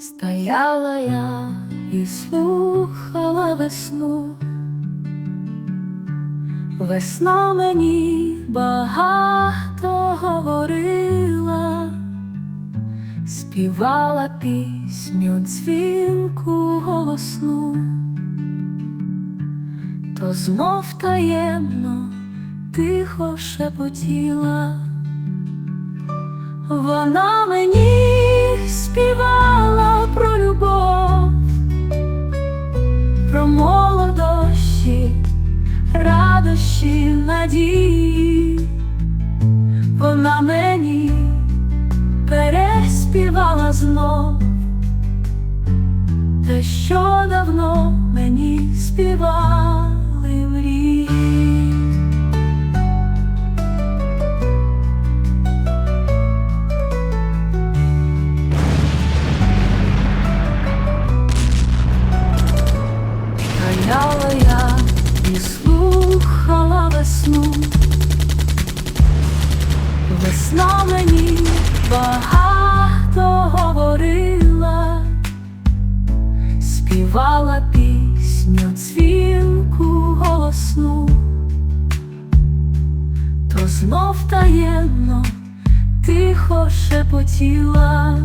Стояла я і слухала весну. Весна мені багато говорила, співала пісню дзвінку голосну, то знов таємно тихо шепотіла. Вона мені про молодощі, радощі, надії. Вона мені переспівала знов, те, що давно мені співали весну. Весна мені багато говорила, співала пісню дзвінку голосну, то знов таємно тихо шепотіла.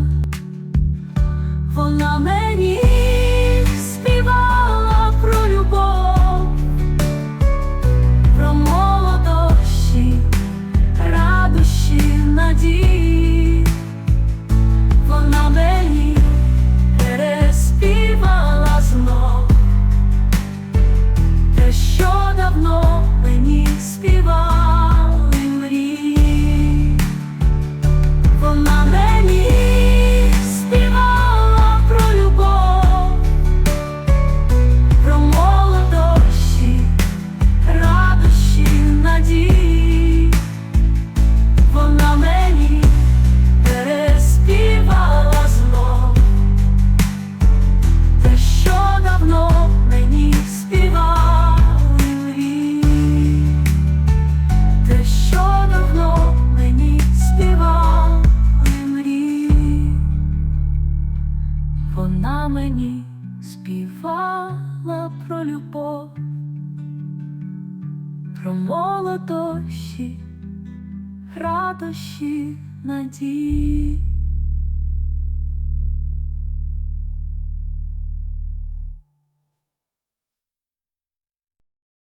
Мені вона мені співала про любов, про молодощі, радощі, надії.